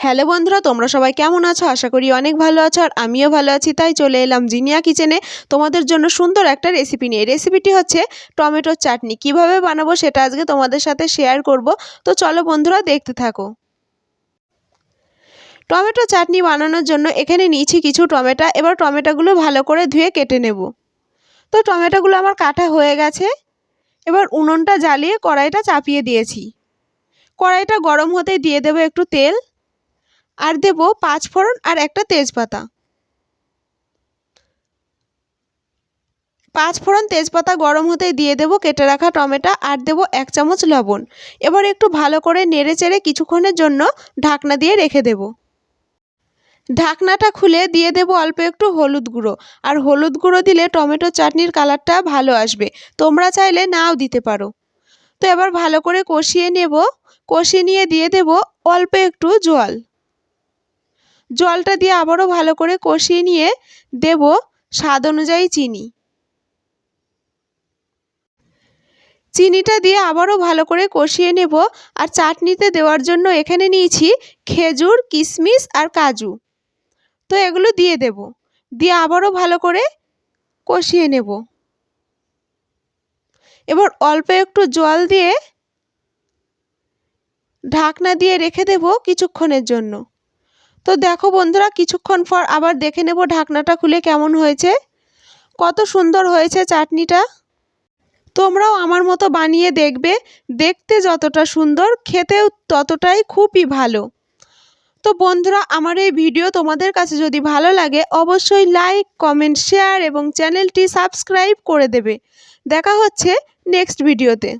Hello বন্ধুরা, তোমরা সবাই কেমন আছো? আশা করি অনেক ভালো আছো আর আমিও ভালো আছি, তাই চলে এলাম জিনিয়া কিচেনে। তোমাদের জন্য সুন্দর একটা রেসিপি নিয়ে। রেসিপিটি হচ্ছে টমেটোর চাটনি। কীভাবে বানাবো সেটা আজকে তোমাদের সাথে শেয়ার করব। তো চলো বন্ধুরা, দেখতে থাকো। টমেটো চাটনি বানানোর জন্য এখানে নিয়েছি কিছু টমেটো। এবার টমেটোগুলো ভালো করে ধুয়ে কেটে নেব। তো টমেটোগুলো আমার কাটা হয়ে গেছে। এবার উনুনটা জ্বালিয়ে কড়াইটা চাপিয়ে দিয়েছি। কড়াইটা গরম হতে দিয়ে দেবো একটু তেল। আর দেব পাঁচ ফোড়ন আর একটা তেজপাতা। পাঁচ ফোড়ন তেজপাতা গরম হতে দিয়ে দেবো, কেটে রাখা টমেটো, আর দেবো এক চামচ লবণ। এবার একটু ভালো করে নেড়ে চেড়ে কিছুক্ষণের জন্য ঢাকনা দিয়ে রেখে দেব। ঢাকনাটা খুলে দিয়ে দেবো অল্প একটু হলুদ গুঁড়ো। আর হলুদ গুঁড়ো দিলে টমেটো চাটনির কালারটা ভালো আসবে। তোমরা চাইলে নাও দিতে পারো। তো এবার ভালো করে কষিয়ে নেব। কষিয়ে নিয়ে দিয়ে দেব অল্প একটু জল। জলটা দিয়ে আবারও ভালো করে কষিয়ে নিয়ে দেব স্বাদ অনুযায়ী চিনি। চিনিটা দিয়ে আবারও ভালো করে কষিয়ে নেব আর চাটনিতে দেওয়ার জন্য এখানে নিয়েছি খেজুর কিশমিশ আর কাজু। তো এগুলো দিয়ে দেব। দিয়ে আবারও ভালো করে কষিয়ে নেব। এবার অল্প একটু জল দিয়ে ঢাকনা দিয়ে রেখে দেব কিছুক্ষণের জন্য। তো দেখো বন্ধুরা, কিছুক্ষণ পর আবার দেখে নেব ঢাকনাটা খুলে কেমন হয়েছে। কত সুন্দর হয়েছে চাটনিটা। তোমরাও আমার মতো বানিয়ে দেখবে, দেখতে যতটা সুন্দর, খেতেও ততটাই খুবই ভালো। তো বন্ধুরা, আমার এই ভিডিও তোমাদের কাছে যদি ভালো লাগে, অবশ্যই লাইক, কমেন্ট, শেয়ার এবং চ্যানেলটি সাবস্ক্রাইব করে দেবে। দেখা হচ্ছে নেক্সট ভিডিওতে।